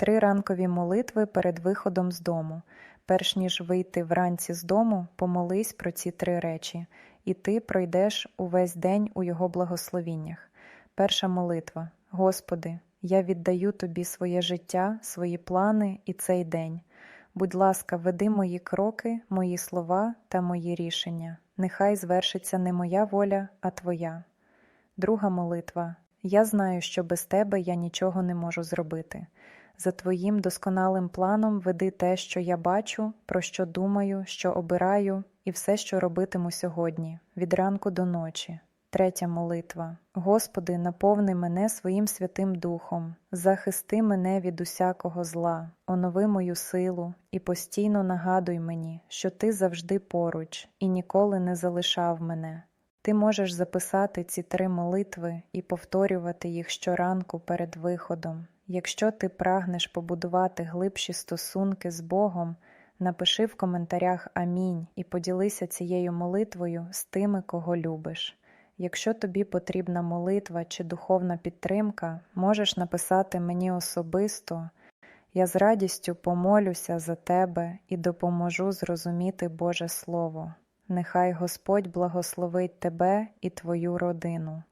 Три ранкові молитви перед виходом з дому. Перш ніж вийти вранці з дому, помолись про ці три речі, і ти пройдеш увесь день у його благословіннях. Перша молитва. Господи, я віддаю Тобі своє життя, свої плани і цей день. Будь ласка, веди мої кроки, мої слова та мої рішення. Нехай звершиться не моя воля, а Твоя. Друга молитва. Я знаю, що без Тебе я нічого не можу зробити. За Твоїм досконалим планом веди те, що я бачу, про що думаю, що обираю, і все, що робитиму сьогодні, від ранку до ночі. Третя молитва. Господи, наповни мене своїм святим Духом, захисти мене від усякого зла, онови мою силу і постійно нагадуй мені, що Ти завжди поруч і ніколи не залишав мене. Ти можеш записати ці три молитви і повторювати їх щоранку перед виходом. Якщо ти прагнеш побудувати глибші стосунки з Богом, напиши в коментарях Амінь і поділися цією молитвою з тими, кого любиш. Якщо тобі потрібна молитва чи духовна підтримка, можеш написати мені особисто. Я з радістю помолюся за тебе і допоможу зрозуміти Боже Слово. Нехай Господь благословить тебе і твою родину.